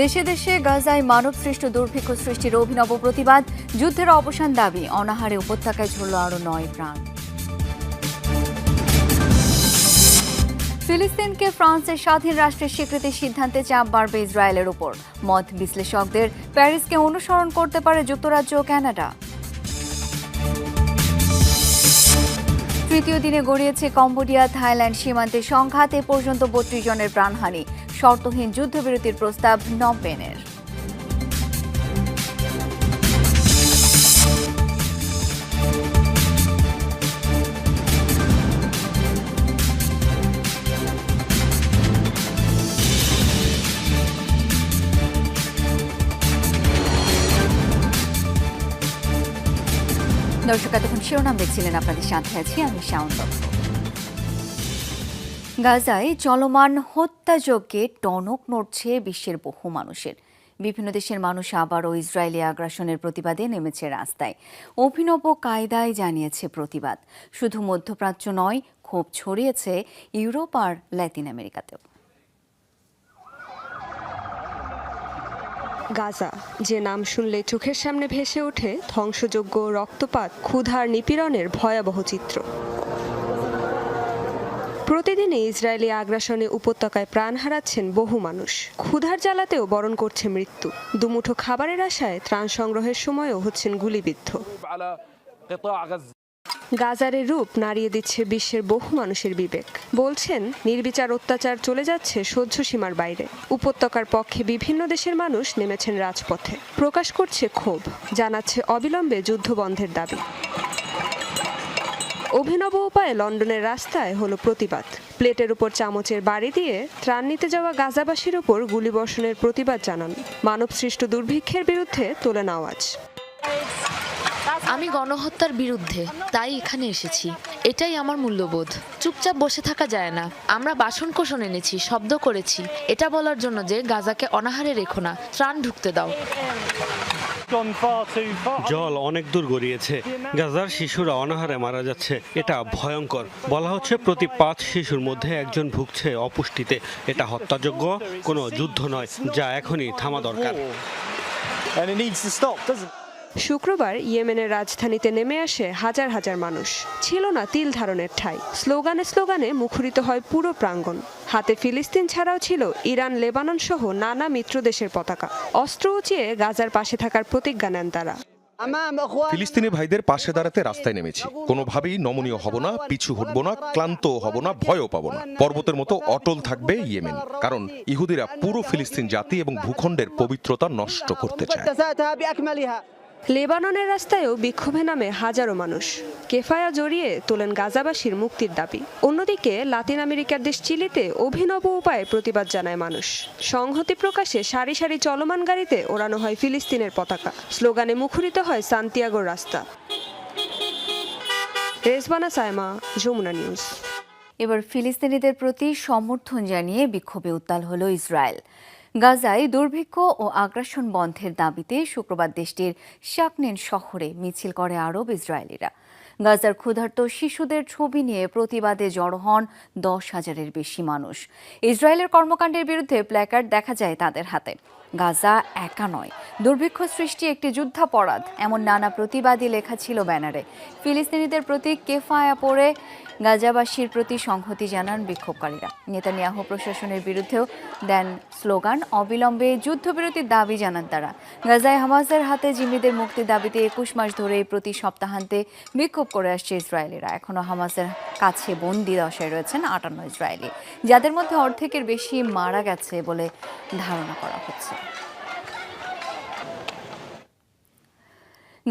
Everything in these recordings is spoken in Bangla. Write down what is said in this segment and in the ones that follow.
দেশে দেশে গাজায় মানবসৃষ্ট দুর্ভিক্ষ সৃষ্টির অভিনব প্রতিবাদ, যুদ্ধের অবসান দাবি, অনাহারে উপত্যকায় ঝরল আরও নয় প্রাণ। ফিলিস্তিনকে ফ্রান্সের স্বাধীন রাষ্ট্রের স্বীকৃতির সিদ্ধান্তে চাপ বাড়বে ইসরায়েলের উপর। মত বিশ্লেষকদের প্যারিসকে অনুসরণ করতে পারে যুক্তরাজ্য ও কানাডা। তৃতীয় দিনে গড়িয়েছে কম্বোডিয়া থাইল্যান্ড সীমান্তে সংঘাত পর্যন্ত বত্রিশ জনের প্রাণহানি। শর্তহীন যুদ্ধবিরতির প্রস্তাব নবেনের দর্শক এতক্ষণ শিরোনাম দেখছিলেন আপনাদের সাথে আছি আমি শাওন দত্ত। গাজায় চলমান হত্যাযজ্ঞে টনক নড়ছে বিশ্বের বহু মানুষের। বিভিন্ন দেশের মানুষ আবারও ইসরায়েলি আগ্রাসনের প্রতিবাদে নেমেছে রাস্তায়। অভিনব কায়দায় জানিয়েছে প্রতিবাদ। শুধু মধ্যপ্রাচ্য নয়, ক্ষোভ ছড়িয়েছে ইউরোপ আর ল্যাতিন আমেরিকাতেও। গাজা, যে নাম শুনলে চোখের সামনে ভেসে ওঠে, ধ্বংসযোগ্য রক্তপাত, ক্ষুধার নিপীড়নের ভয়াবহ চিত্র। প্রতিদিনই ইসরায়েলি আগ্রাসনে উপত্যকায় প্রাণ হারাচ্ছেন বহু মানুষ। ক্ষুধার জ্বালাতেও বরণ করছে মৃত্যু। দুমুঠো খাবারের আশায় ত্রাণ সংগ্রহের সময়ও হচ্ছেন গুলিবিদ্ধ। গাজারে রূপ নাড়িয়ে দিচ্ছে বিশ্বের বহু মানুষের বিবেক। বলছেন, নির্বিচার অত্যাচার চলে যাচ্ছে সহ্য সীমার বাইরে। উপত্যকার পক্ষে বিভিন্ন দেশের মানুষ নেমেছেন রাজপথে। প্রকাশ করছে ক্ষোভ, জানাচ্ছে অবিলম্বে যুদ্ধ বন্ধের দাবি। অভিনব উপায়ে লন্ডনের রাস্তায় হলো প্রতিবাদ। প্লেটের উপর চামচের বাড়ি দিয়ে ত্রাণ নিতে যাওয়া গাজাবাসীর উপর গুলিবর্ষণের প্রতিবাদ জানান। মানবসৃষ্ট দুর্ভিক্ষের বিরুদ্ধে তোলেন আওয়াজ। আমি গণহত্যার বিরুদ্ধে, তাই এখানে এসেছি। এটাই আমার মূল্যবোধ। চুপচাপ বসে থাকা যায় না। আমরা বাসন কোষণ এনেছি, শব্দ করেছি। এটা বলার জন্য যে গাজাকে অনাহারে রেখো না, ত্রাণ ঢুকতে দাও। জল অনেক দূর গড়িয়েছে। গাজার শিশুরা অনাহারে মারা যাচ্ছে। এটা ভয়ঙ্কর। বলা হচ্ছে প্রতি পাঁচ শিশুর মধ্যে একজন ভুগছে অপুষ্টিতে। এটা হত্যাযোগ্য। কোনো যুদ্ধ নয়। যা এখনই থামা দরকার। শুক্রবার ইয়েমেনের রাজধানীতে নেমে আসে হাজার হাজার মানুষ। ছিল না তিল ধারণের ঠাই। স্লোগানে স্লোগানে মুখরিত হয় পুরো প্রাঙ্গণ। হাতে ফিলিস্তিন ছাড়াও ছিল ইরান, লেবানন সহ নানা মিত্র দেশের পতাকা। অস্ত্র উঁচিয়ে গাজার পাশে থাকার প্রতিজ্ঞা নেন তারা। ফিলিস্তিনি ভাইদের পাশে দাঁড়াতে রাস্তায় নেমেছি। কোনোভাবেই নমনীয় হব না, পিছু হটব না ক্লান্ত হব না, ভয়ও পাব না। পর্বতের মতো অটল থাকবে ইয়েমেন, কারণ ইহুদিরা পুরো ফিলিস্তিন জাতি এবং ভূখণ্ডের পবিত্রতা নষ্ট করতে চায়। লেবাননের রাস্তায়ও বিক্ষোভে নামে হাজারো মানুষ। কেফায়া জড়িয়ে তোলেন গাজাবাসীর মুক্তির দাবি। অন্যদিকে লাতিন আমেরিকার দেশ চিলিতে অভিনব উপায়ে প্রতিবাদ জানায় মানুষ। সংহতি প্রকাশে সারি সারি চলমান গাড়িতে ওড়ানো হয় ফিলিস্তিনের পতাকা। স্লোগানে মুখরিত হয় সান্তিয়াগোর রাস্তা। রেজবানা সায়মা, যমুনা নিউজ। এবার ফিলিস্তিনিদের প্রতি সমর্থন জানিয়ে বিক্ষোভে উত্তাল হল ইসরায়েল। গাজায় দুর্ভিক্ষ ও আগ্রাসন বন্ধের দাবিতে শুক্রবার দেশটির শাকনেন শহরে মিছিল করে আরব ইসরায়েলিরা। গাজার ক্ষুধার্ত শিশুদের ছবি নিয়ে প্রতিবাদে জড়ো হন দশ হাজারের বেশি মানুষ। ইসরায়েলের কর্মকাণ্ডের বিরুদ্ধে প্ল্যাকার্ড দেখা যায় তাদের হাতে। গাজা একা নয়। দুর্ভিক্ষ সৃষ্টি একটি যুদ্ধাপরাধ, এমন নানা প্রতিবাদী লেখা ছিল ব্যানারে। ফিলিস্তিনিদের প্রতি কেফায়া পড়ে গাজাবাসীর প্রতি সংহতি জানান বিক্ষোভকারীরা। নেতানিয়াহু প্রশাসনের বিরুদ্ধেও দেন স্লোগান, অবিলম্বে যুদ্ধবিরতির দাবি জানান তারা। গাজায় হামাসের হাতে জিম্মিদের মুক্তির দাবিতে একুশ মাস ধরে প্রতি সপ্তাহান্তে বিক্ষোভ করে আসছে ইসরায়েলিরা। এখনও হামাসের কাছে বন্দি দশায় রয়েছেন আটান্ন ইসরায়েলি, যাদের মধ্যে অর্ধেকের বেশি মারা গেছে বলে ধারণা করা হচ্ছে।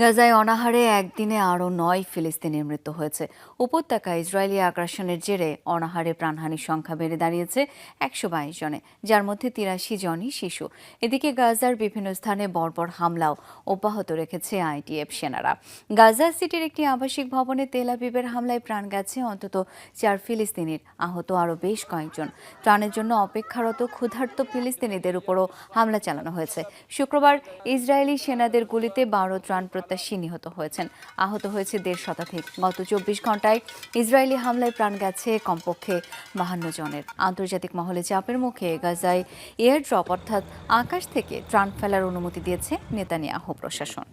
গাজায় অনাহারে একদিনে আরও নয় ফিলিস্তিনের মৃত্যু হয়েছে। উপত্যকায় ইসরায়েলি আগ্রাসনের জেরে অনাহারে প্রাণহানির সংখ্যা বেড়ে দাঁড়িয়েছে একশো বাইশ জনে, যার মধ্যে তিরাশি জনই শিশু। এদিকে গাজার বিভিন্ন স্থানে বর্বর হামলাও অব্যাহত রেখেছে আইটিএফ সেনারা। গাজা সিটির একটি আবাসিক ভবনে তেল আবিবের হামলায় প্রাণ গেছে অন্তত চার ফিলিস্তিনির, আহত আরও বেশ কয়েকজন। ত্রাণের জন্য অপেক্ষারত ক্ষুধার্ত ফিলিস্তিনিদের উপরও হামলা চালানো হয়েছে। শুক্রবার ইসরায়েলি সেনাদের গুলিতে বারো ত্রাণ প্রত্যাশী নিহত হয়েছেন। আহত হয়েছে দেড় শতাধিক। গত চব্বিশ ঘন্টায় ইসরায়েলি হামলায় প্রাণ গেছে কমপক্ষে বাহান্ন জনের। আন্তর্জাতিক মহলে চাপের মুখে গাজায় এয়ার ড্রপ অর্থাৎ আকাশ থেকে ত্রাণ ফেলার অনুমতি দিয়েছে নেতানিয়াহু প্রশাসন।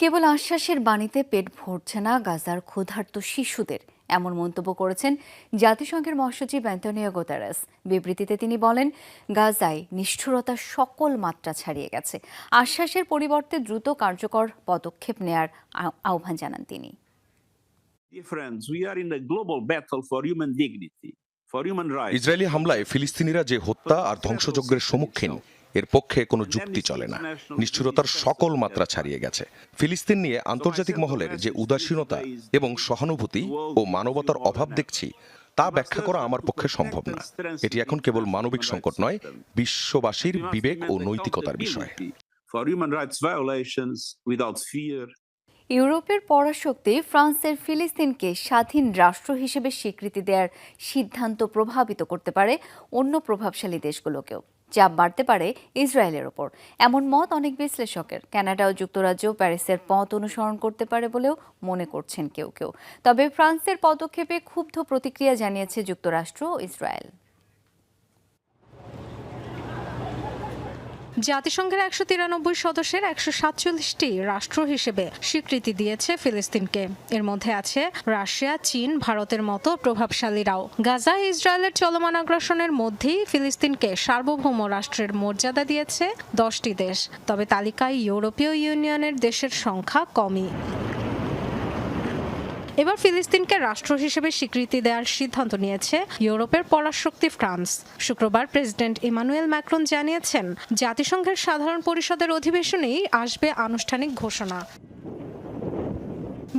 কেবল আশ্বাসের বাণীতে পেট ভরছে না গাজার ক্ষুধার্ত শিশুদের। এমন মন্তব্য করেছেন জাতিসংঘের মহাসচিব অ্যান্টনিও গোতারাস। বিবৃতিতে তিনি বলেন গাজায় নিষ্ঠুরতা সকল মাত্রা ছাড়িয়ে গেছে। আশ্বাসের পরিবর্তে দ্রুত কার্যকর পদক্ষেপ নেয়ার আহ্বান জানান তিনি। ইসরায়েলি হামলায় ফিলিস্তিনিরা যে হত্যা আর ধ্বংসযজ্ঞের সম্মুখীন এর পক্ষে কোনো যুক্তি চলে না। নিষ্ঠুরতার সকল মাত্রা ছাড়িয়ে গেছে। ফিলিস্তিন নিয়ে আন্তর্জাতিক মহলের যে উদাসীনতা এবং সহানুভূতি ও মানবতার অভাব দেখছি তা ব্যাখ্যা করা আমার পক্ষে সম্ভব না। এটি এখন কেবল মানবিক সংকট নয় বিশ্ববাসীর বিবেক ও নৈতিকতার বিষয়. ইউরোপের পরাশক্তি ফ্রান্সের ফিলিস্তিনকে স্বাধীন রাষ্ট্র হিসেবে স্বীকৃতি দেওয়ার সিদ্ধান্ত প্রভাবিত করতে পারে অন্য প্রভাবশালী দেশগুলোকেও। চাপ বাড়তে পারে ইসরায়েলের ওপর। এমন মত অনেক বিশ্লেষকের। কানাডা ও যুক্তরাজ্য প্যারিসের পথ অনুসরণ করতে পারে বলেও মনে করছেন কেউ কেউ। তবে ফ্রান্সের পদক্ষেপে ক্ষুব্ধ প্রতিক্রিয়া জানিয়েছে যুক্তরাষ্ট্র ও ইসরায়েল। জাতিসংঘের একশো তিরানব্বই সদস্যের একশো সাতচল্লিশটি রাষ্ট্র হিসেবে স্বীকৃতি দিয়েছে ফিলিস্তিনকে। এর মধ্যে আছে রাশিয়া, চীন, ভারতের মতো প্রভাবশালীরাও। গাজা, ইসরায়েলের চলমান আগ্রাসনের মধ্যেই ফিলিস্তিনকে সার্বভৌম রাষ্ট্রের মর্যাদা দিয়েছে দশটি দেশ। তবে তালিকায় ইউরোপীয় ইউনিয়নের দেশের সংখ্যা কমই। এবার ফিলিস্তিনকে রাষ্ট্র হিসেবে স্বীকৃতি দেওয়ার সিদ্ধান্ত নিয়েছে ইউরোপের পরাশক্তি ফ্রান্স। শুক্রবার প্রেসিডেন্ট ইমানুয়েল ম্যাক্রন জানিয়েছেন, জাতিসংঘের সাধারণ পরিষদের অধিবেশনেই আসবে আনুষ্ঠানিক ঘোষণা।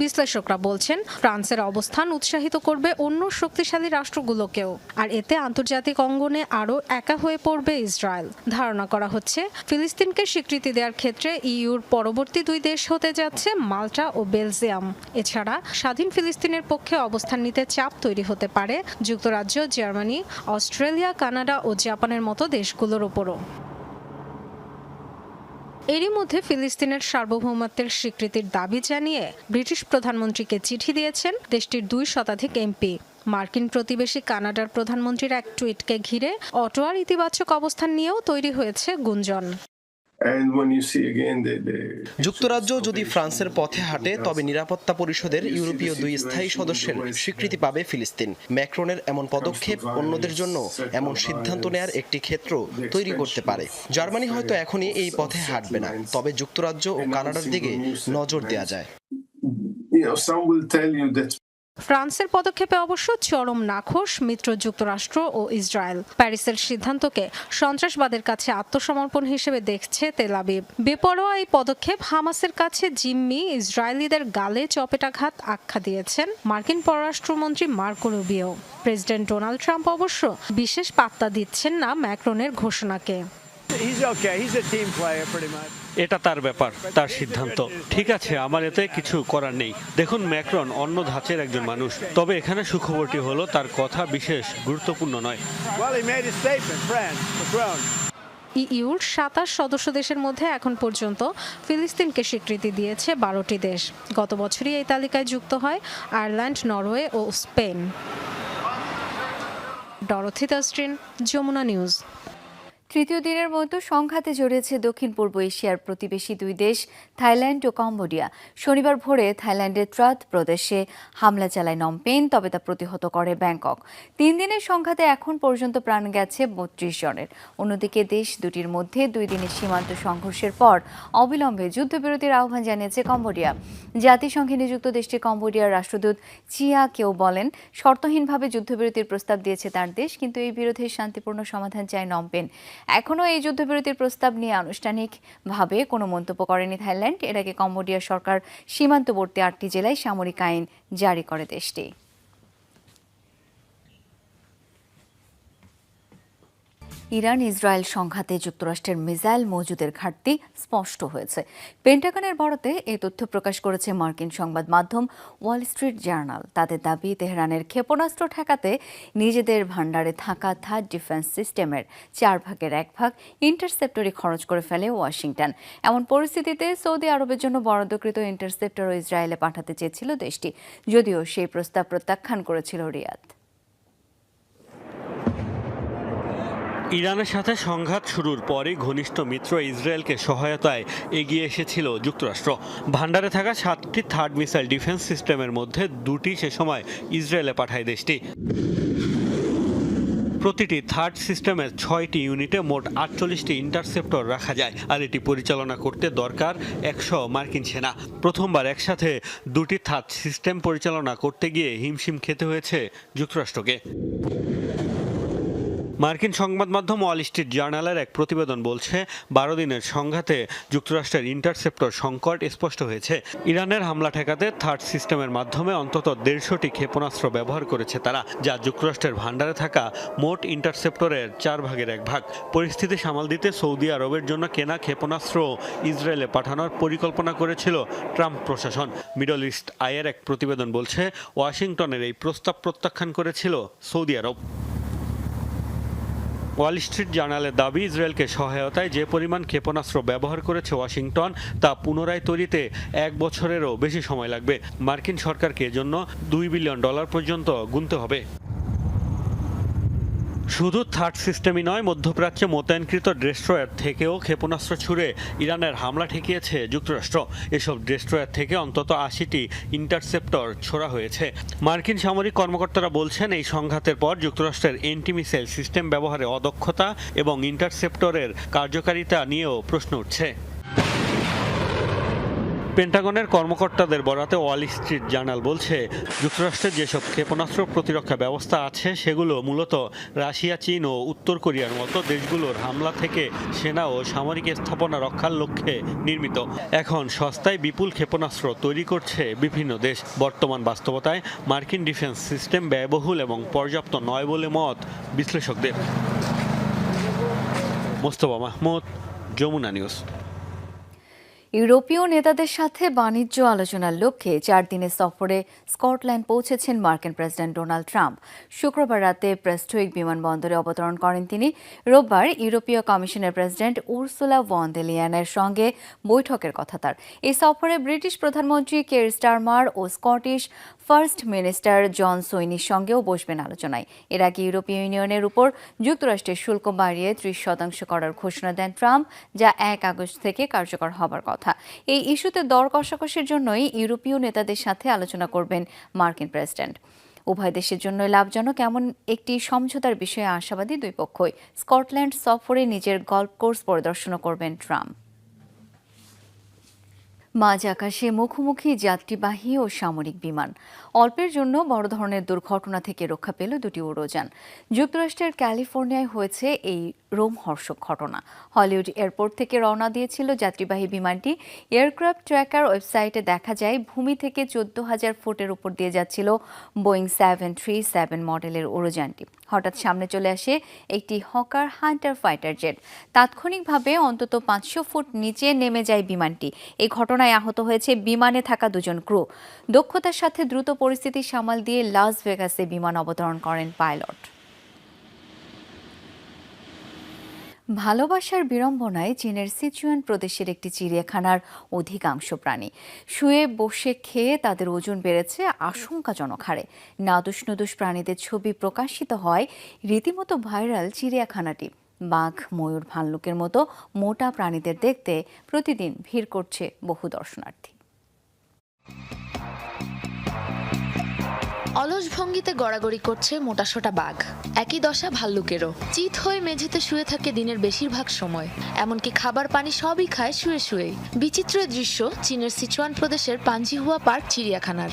বিশ্লেষকরা বলছেন, ফ্রান্সের অবস্থান উৎসাহিত করবে অন্য শক্তিশালী রাষ্ট্রগুলোকেও। আর এতে আন্তর্জাতিক অঙ্গনে আরও একা হয়ে পড়বে ইসরায়েল। ধারণা করা হচ্ছে, ফিলিস্তিনকে স্বীকৃতি দেওয়ার ক্ষেত্রে ইইউর পরবর্তী দুই দেশ হতে যাচ্ছে মাল্টা ও বেলজিয়াম। এছাড়া স্বাধীন ফিলিস্তিনের পক্ষে অবস্থান নিতে চাপ তৈরি হতে পারে যুক্তরাজ্য, জার্মানি, অস্ট্রেলিয়া, কানাডা ও জাপানের মতো দেশগুলোর ওপরও এরই মধ্যে ফিলিস্তিনের সার্বভৌমত্বের স্বীকৃতির দাবি জানিয়ে ব্রিটিশ প্রধানমন্ত্রীকে চিঠি দিয়েছেন দেশটির দুই শতাধিক এমপি। মার্কিন প্রতিবেশী কানাডার প্রধানমন্ত্রীর এক টুইটকে ঘিরে অটোয়ার ইতিবাচক অবস্থান নিয়েও তৈরি হয়েছে গুঞ্জন। যুক্তরাজ্য যদি ফ্রান্সের পথে হাঁটে তবে নিরাপত্তা পরিষদের ইউরোপীয় দুই স্থায়ী সদস্যের স্বীকৃতি পাবে ফিলিস্তিন। ম্যাক্রনের এমন পদক্ষেপ অন্যদের জন্য এমন সিদ্ধান্ত নেয়ার একটি ক্ষেত্র তৈরি করতে পারে। জার্মানি হয়তো এখনই এই পথে হাঁটবে না। তবে যুক্তরাজ্য ও কানাডার দিকে নজর দেওয়া যায়। ফ্রান্সের পদক্ষেপে অবশ্য চরম নাখোশ মিত্র যুক্তরাষ্ট্র ও ইসরায়েল। প্যারিসের সিদ্ধান্তকে সন্ত্রাসবাদের কাছে আত্মসমর্পণ হিসেবে দেখছে তেলাবিব বেপরোয়া এই পদক্ষেপ হামাসের কাছে জিম্মি ইসরায়েলিদের গালে চপেটাঘাত আখ্যা দিয়েছেন মার্কিন পররাষ্ট্রমন্ত্রী Marco Rubio. President Donald Trump অবশ্য বিশেষ পাত্তা দিচ্ছেন না ম্যাক্রনের ঘোষণাকে। He's okay. He's a team player, pretty much. এটা তার ব্যাপার তার সিদ্ধান্ত। ঠিক আছে আমার এতে কিছু করার নেই। দেখুন ম্যাক্রন অন্য ধাঁচের একজন মানুষ। তবে এখানে সুখবরটি হলো তার কথা বিশেষ গুরুত্বপূর্ণ নয়. ইইউর সাতাশ সদস্য দেশের মধ্যে এখন পর্যন্ত ফিলিস্তিনকে স্বীকৃতি দিয়েছে বারোটি দেশ। গত বছরই এই তালিকায় যুক্ত হয় আয়ারল্যান্ড নরওয়ে ও স্পেন। ডরথি তাস্ট্রিন যমুনা নিউজ। তৃতীয় দিনের মতো সংঘাতে জড়িয়েছে দক্ষিণ পূর্ব এশিয়ার প্রতিবেশী দুই দেশ, থাইল্যান্ড ও কম্বোডিয়া। শনিবার ভোরে থাইল্যান্ডের ত্রাত প্রদেশে হামলা চালায় নমপেন, তবে তা প্রতিহত করে ব্যাংকক। তিন দিনের সংঘাতে এখন পর্যন্ত প্রাণ গেছে বত্রিশ জনের। অন্যদিকে দেশ দুটির মধ্যে দুই দিনের সীমান্ত সংঘর্ষের পর অবিলম্বে যুদ্ধবিরতির আহ্বান জানিয়েছে কম্বোডিয়া। জাতিসংঘে নিযুক্ত দেশটির কম্বোডিয়ার রাষ্ট্রদূত চিয়া কেউ বলেন, শর্তহীনভাবে যুদ্ধবিরতির প্রস্তাব দিয়েছে তার দেশ, কিন্তু এই বিরোধের শান্তিপূর্ণ সমাধান চায় নমপেন। এখনও এই যুদ্ধবিরতির প্রস্তাব নিয়ে আনুষ্ঠানিকভাবে কোনো মন্তব্য করেনি থাইল্যান্ড। এর আগে কম্বোডিয়া সরকার সীমান্তবর্তী আটটি জেলায় সামরিক আইন জারি করে দেশটি। ইরান ইসরায়েল সংঘাতে যুক্তরাষ্ট্রের মিসাইল মজুদের ঘাটতি স্পষ্ট হয়েছে। পেন্টাগনের বরাতে এই তথ্য প্রকাশ করেছে মার্কিন সংবাদ মাধ্যম ওয়াল স্ট্রিট জার্নাল। তাদের দাবি, তেহরানের ক্ষেপণাস্ত্র ঠেকাতে নিজেদের ভাণ্ডারে থাকা থার্ড ডিফেন্স সিস্টেমের চার ভাগের এক ভাগ ইন্টারসেপ্টরে খরচ করে ফেলে ওয়াশিংটন। এমন পরিস্থিতিতে সৌদি আরবের জন্য বরাদ্দকৃত ইন্টারসেপ্টরও ইসরায়েলে পাঠাতে চেয়েছিল দেশটি, যদিও সেই প্রস্তাব প্রত্যাখ্যান করেছিল রিয়াদ। ইরানের সাথে সংঘাত শুরুর পরই ঘনিষ্ঠ মিত্র ইসরায়েলকে সহায়তায় এগিয়ে এসেছিল যুক্তরাষ্ট্র। ভান্ডারে থাকা সাতটি থার্ড মিসাইল ডিফেন্স সিস্টেমের মধ্যে দুটি সে সময় ইসরায়েলে পাঠায় দেশটি। প্রতিটি থার্ড সিস্টেমের ছয়টি ইউনিটে মোট আটচল্লিশটি ইন্টারসেপ্টর রাখা যায় আর এটি পরিচালনা করতে দরকার একশো মার্কিন সেনা। প্রথমবার একসাথে দুটি থার্ড সিস্টেম পরিচালনা করতে গিয়ে হিমশিম খেতে হয়েছে যুক্তরাষ্ট্রকে। মার্কিন সংবাদ মাধ্যম ওয়াল স্ট্রিট জার্নালের এক প্রতিবেদন বলছে, বারো দিনের সংঘাতে যুক্তরাষ্ট্রের ইন্টারসেপ্টর সংকট স্পষ্ট হয়েছে। ইরানের হামলা ঠেকাতে থার্ড সিস্টেমের মাধ্যমে অন্তত দেড়শোটি ক্ষেপণাস্ত্র ব্যবহার করেছে তারা, যা যুক্তরাষ্ট্রের ভান্ডারে থাকা মোট ইন্টারসেপ্টরের চার ভাগের এক ভাগ। পরিস্থিতি সামাল দিতে সৌদি আরবের জন্য কেনা ক্ষেপণাস্ত্র ইসরায়েলে পাঠানোর পরিকল্পনা করেছিল ট্রাম্প প্রশাসন। মিডল ইস্ট আয়ের এক প্রতিবেদন বলছে, ওয়াশিংটনের এই প্রস্তাব প্রত্যাখ্যান করেছিল সৌদি আরব। ওয়াল স্ট্রিট জার্নালের দাবি, ইসরায়েলকে সহায়তায় যে পরিমাণ ক্ষেপণাস্ত্র ব্যবহার করেছে ওয়াশিংটন, তা পুনরায় তৈরিতে এক বছরেরও বেশি সময় লাগবে। মার্কিন সরকারকে এজন্য দুই বিলিয়ন ডলার পর্যন্ত গুনতে হবে। শুধু থার্ড সিস্টেমই নয়, মধ্যপ্রাচ্যে মোতায়েনকৃত ডেস্ট্রয়ার থেকেও ক্ষেপণাস্ত্র ছুড়ে ইরানের হামলা ঠেকিয়েছে যুক্তরাষ্ট্র। এসব ডেস্ট্রয়ার থেকে অন্তত আশিটি ইন্টারসেপ্টর ছোড়া হয়েছে। মার্কিন সামরিক কর্মকর্তারা বলছেন, এই সংঘাতের পর যুক্তরাষ্ট্রের এন্টি মিসাইল সিস্টেম ব্যবহারে অদক্ষতা এবং ইন্টারসেপ্টরের কার্যকারিতা নিয়েও প্রশ্ন উঠছে। পেন্টাগনের কর্মকর্তাদের বরাতে ওয়াল স্ট্রিট জার্নাল বলছে, যুক্তরাষ্ট্রের যেসব ক্ষেপণাস্ত্র প্রতিরক্ষা ব্যবস্থা আছে, সেগুলো মূলত রাশিয়া, চীন ও উত্তর কোরিয়ার মতো দেশগুলোর হামলা থেকে সেনা ও সামরিক স্থাপনা রক্ষার লক্ষ্যে নির্মিত। এখন সস্তায় বিপুল ক্ষেপণাস্ত্র তৈরি করছে বিভিন্ন দেশ। বর্তমান বাস্তবতায় মার্কিন ডিফেন্স সিস্টেম ব্যয়বহুল এবং পর্যাপ্ত নয় বলে মত বিশ্লেষকদের। মোস্তফা মাহমুদ, যমুনা নিউজ। ইউরোপীয় নেতাদের সাথে বাণিজ্য আলোচনার লক্ষ্যে চার দিনের সফরে স্কটল্যান্ড পৌঁছেছেন মার্কিন প্রেসিডেন্ট ডোনাল্ড ট্রাম্প। শুক্রবার রাতে প্রেস্টোইক বিমানবন্দরে অবতরণ করেন তিনি। রোববার ইউরোপীয় কমিশনের প্রেসিডেন্ট উর্সুলা ভন্দেলিয়ানের সঙ্গে বৈঠকের কথা তার। এই সফরে ব্রিটিশ প্রধানমন্ত্রী কের স্টারমার ও স্কটিশ ফার্স্ট মিনিস্টার জন সৈনির সঙ্গেও বসবেন আলোচনায়। এর আগে ইউরোপীয় ইউনিয়নের উপর যুক্তরাষ্ট্রের শুল্ক বাড়িয়ে ত্রিশ শতাংশ করার ঘোষণা দেন ট্রাম্প, যা এক আগস্ট থেকে কার্যকর হবার কথা। এই ইস্যুতে দর কষাকষির জন্যই ইউরোপীয় নেতাদের সাথে আলোচনা করবেন মার্কিন প্রেসিডেন্ট। উভয় দেশের জন্য লাভজনক এমন একটি সমঝোতার বিষয়ে আশাবাদী দুই পক্ষই। স্কটল্যান্ড সফরে নিজের গল্ফ কোর্স পরিদর্শনও করবেন ট্রাম্প। মাঝ আকাশে মুখোমুখি যাত্রীবাহী ও সামরিক বিমান। অল্পের জন্য বড় ধরনের দুর্ঘটনা থেকে রক্ষা পেল দুটি উড়োযান যুক্তরাষ্ট্রের ক্যালিফোর্নিয়ায় হয়েছে এই রোমহর্ষক ঘটনা। হলিউড এয়ারপোর্ট থেকে রওনা দিয়েছিল যাত্রীবাহী বিমানটি। এয়ারক্রাফট ট্র্যাকার ওয়েবসাইটে দেখা যায়, ভূমি থেকে চোদ্দ হাজার ফুটের উপর দিয়ে যাচ্ছিল বোয়িং সেভেন থ্রি সেভেন মডেলের উড়োযানটি হঠাৎ সামনে চলে আসে একটি হকার হান্টার ফাইটার জেট। তাৎক্ষণিকভাবে অন্তত পাঁচশো ফুট নিচে নেমে যায় বিমানটি। এই ঘটনায় আহত হয়েছে বিমানে থাকা দুজন ক্রু। দক্ষতার সাথে দ্রুত পরিস্থিতি সামাল দিয়ে লাস ভেগাসে বিমান অবতরণ করেন পাইলট। ভালোবাসার বিড়ম্বনায় চীনের সিচুয়ান প্রদেশের একটি চিড়িয়াখানার অধিকাংশ প্রাণী। শুয়ে বসে খেয়ে তাদের ওজন বেড়েছে, আশঙ্কাজনক হারে। নাদুস নুদুস প্রাণীদের ছবি প্রকাশিত হয় রীতিমতো ভাইরাল চিড়িয়াখানাটি। বাঘ, ময়ূর, ভাল্লুকের মতো মোটা প্রাণীদের দেখতে প্রতিদিন ভিড় করছে বহু দর্শনার্থী। অলস ভঙ্গিতে গড়াগড়ি করছে মোটাসোটা বাঘ। একই দশা ভাল্লুকেরও। চিত হয়ে মেঝেতে শুয়ে থাকে দিনের বেশিরভাগ সময়। এমনকি খাবার পানি সবই খায় শুয়ে শুয়েই। বিচিত্র দৃশ্য চীনের সিচুয়ান প্রদেশের পাঞ্জিহুয়া পার্ক চিড়িয়াখানার।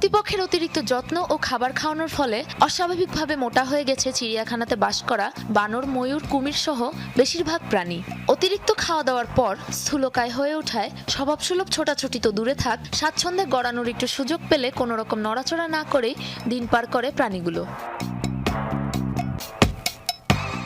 কর্তৃপক্ষের অতিরিক্ত যত্ন ও খাবার খাওয়ানোর ফলে অস্বাভাবিকভাবে মোটা হয়ে গেছে চিড়িয়াখানাতে বাস করা বানর, ময়ূর, কুমির সহ বেশিরভাগ প্রাণী। অতিরিক্ত খাওয়া দাওয়ার পর স্থূলকায় হয়ে ওঠায় স্বভাবসুলভ ছোটাছুটি তো দূরে থাক, স্বাচ্ছন্দ্যে গড়ানোর একটু সুযোগ পেলে কোনো রকম নড়াচড়া না করেই দিন পার করে প্রাণীগুলো।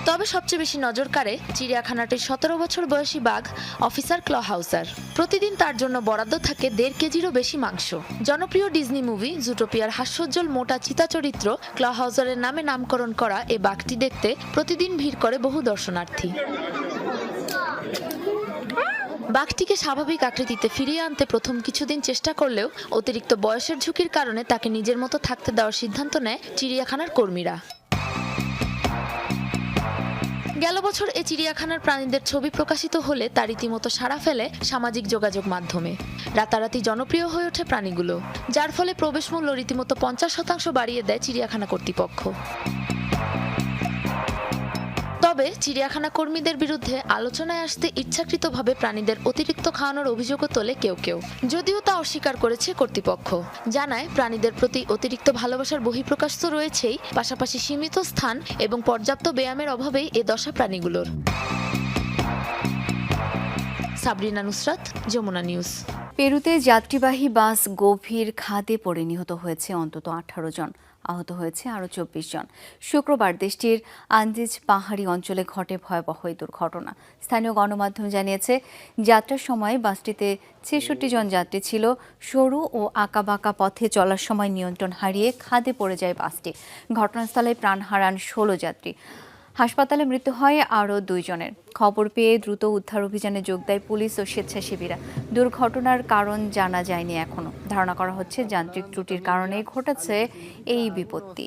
তবে সবচেয়ে বেশি নজর কাড়ে চিড়িয়াখানাটির সতেরো বছর বয়সী বাঘ, অফিসার ক্ল হাউসার প্রতিদিন তার জন্য বরাদ্দ থাকে দেড় কেজিরও বেশি মাংস। জনপ্রিয় ডিজনি মুভি, জুটোপিয়ার হাস্যোজ্জ্বল মোটা চিতা চরিত্র ক্ল হাউসারের নামে নামকরণ করা এ বাঘটি দেখতে প্রতিদিন ভিড় করে বহু দর্শনার্থী। বাঘটিকে স্বাভাবিক আকৃতিতে ফিরিয়ে আনতে প্রথম কিছুদিন চেষ্টা করলেও অতিরিক্ত বয়সের ঝুঁকির কারণে তাকে নিজের মতো থাকতে দেওয়ার সিদ্ধান্ত নেয় চিড়িয়াখানার কর্মীরা। গেল বছর এ চিড়িয়াখানার প্রাণীদের ছবি প্রকাশিত হলে তা রীতিমতো সাড়া ফেলে সামাজিক যোগাযোগ মাধ্যমে। রাতারাতি জনপ্রিয় হয়ে ওঠে প্রাণীগুলো, যার ফলে প্রবেশ মূল্য রীতিমতো পঞ্চাশ শতাংশ বাড়িয়ে দেয় চিড়িয়াখানা কর্তৃপক্ষ। তবে চিড়িয়াখানা কর্মীদের বিরুদ্ধে আলোচনায় আসতে ইচ্ছাকৃতভাবে প্রাণীদের অতিরিক্ত খাওয়ানোর অভিযোগও তোলে কেউ কেউ। যদিও তা অস্বীকার করেছে কর্তৃপক্ষ। জানায়, প্রাণীদের প্রতি অতিরিক্ত ভালোবাসার বহিঃপ্রকাশ তো রয়েছেই, পাশাপাশি সীমিত স্থান এবং পর্যাপ্ত ব্যায়ামের অভাবেই এ দশা প্রাণীগুলোর। সাবরিনা নুসরাত, যমুনা নিউজ। পেরুতে যাত্রীবাহী বাস গভীর খাদে পড়ে নিহত হয়েছে অন্তত আঠারো জন। আহত হয়েছে আরও চব্বিশ জন। শুক্রবার দেশটির আন্দিজ পাহাড়ি অঞ্চলে ঘটে ভয়াবহ এই দুর্ঘটনা। স্থানীয় গণমাধ্যম জানিয়েছে, যাত্রার সময় বাসটিতে ছেষট্টি জন যাত্রী ছিল। সরু ও আঁকাবাঁকা পথে চলার সময় নিয়ন্ত্রণ হারিয়ে খাদে পড়ে যায় বাসটি। ঘটনাস্থলে প্রাণ হারান ষোলো যাত্রী। হাসপাতালে মৃত্যু হয় আরও দুইজনের। খবর পেয়ে দ্রুত উদ্ধার অভিযানে যোগ দেয় পুলিশ ও স্বেচ্ছাসেবীরা। দুর্ঘটনার কারণ জানা যায়নি এখনও ধারণা করা হচ্ছে যান্ত্রিক ত্রুটির কারণে ঘটেছে এই বিপত্তি।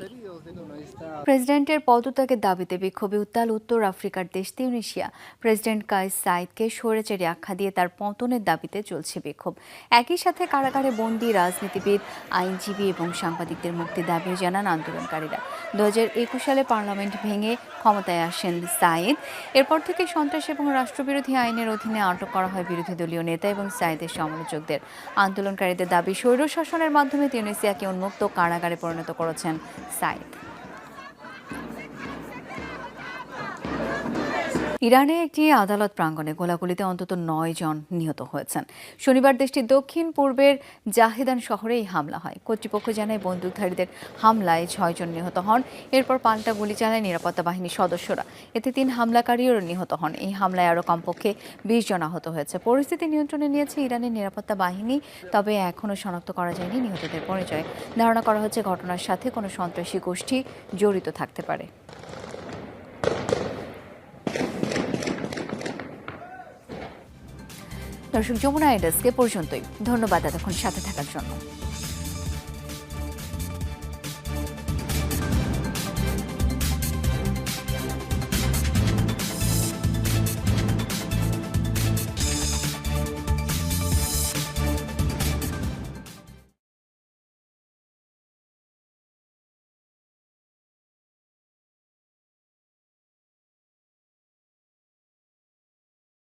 প্রেসিডেন্টের পদত্যাগের দাবিতে বিক্ষোভে উত্তাল উত্তর আফ্রিকার দেশ তিউনিশিয়া। প্রেসিডেন্ট কাইস সাইদকে স্বৈরাচারী আখ্যা দিয়ে তার পতনের দাবিতে চলছে বিক্ষোভ। একই সাথে কারাগারে বন্দী রাজনীতিবিদ, আইনজীবী এবং সাংবাদিকদের মুক্তি দাবিও জানান আন্দোলনকারীরা। দু হাজার একুশ সালে পার্লামেন্ট ভেঙে ক্ষমতায় আসেন সাইদ। এরপর থেকে সন্ত্রাস এবং রাষ্ট্রবিরোধী আইনের অধীনে আটক করা হয় বিরোধী দলীয় নেতা এবং সাইদের সমালোচকদের। আন্দোলনকারীদের দাবি, স্বৈর শাসনের মাধ্যমে তিউনিসিয়াকে উন্মুক্ত কারাগারে পরিণত করেছেন সাইদ। ইরানে একটি আদালত প্রাঙ্গণে গোলাগুলিতে অন্তত নয় জন নিহত হয়েছেন। শনিবার দেশটির দক্ষিণ পূর্বের জাহিদান শহরে এই হামলা হয়। কর্তৃপক্ষ জানায়, বন্দুকধারীদের হামলায় ছয়জন নিহত হন। এরপর পাল্টা গুলি চালায় নিরাপত্তা বাহিনীর সদস্যরা। এতে তিন হামলাকারীও নিহত হন। এই হামলায় আরও কমপক্ষে বিশ জন আহত হয়েছে। পরিস্থিতি নিয়ন্ত্রণে নিয়েছে ইরানের নিরাপত্তা বাহিনী, তবে এখনও শনাক্ত করা যায়নি নিহতদের পরিচয়। ধারণা করা হচ্ছে, ঘটনার সাথে কোনো সন্ত্রাসী গোষ্ঠী জড়িত থাকতে পারে। দর্শক যমুনা এডাসকে পর্যন্তই। ধন্যবাদ এতক্ষণ সাথে থাকার জন্য।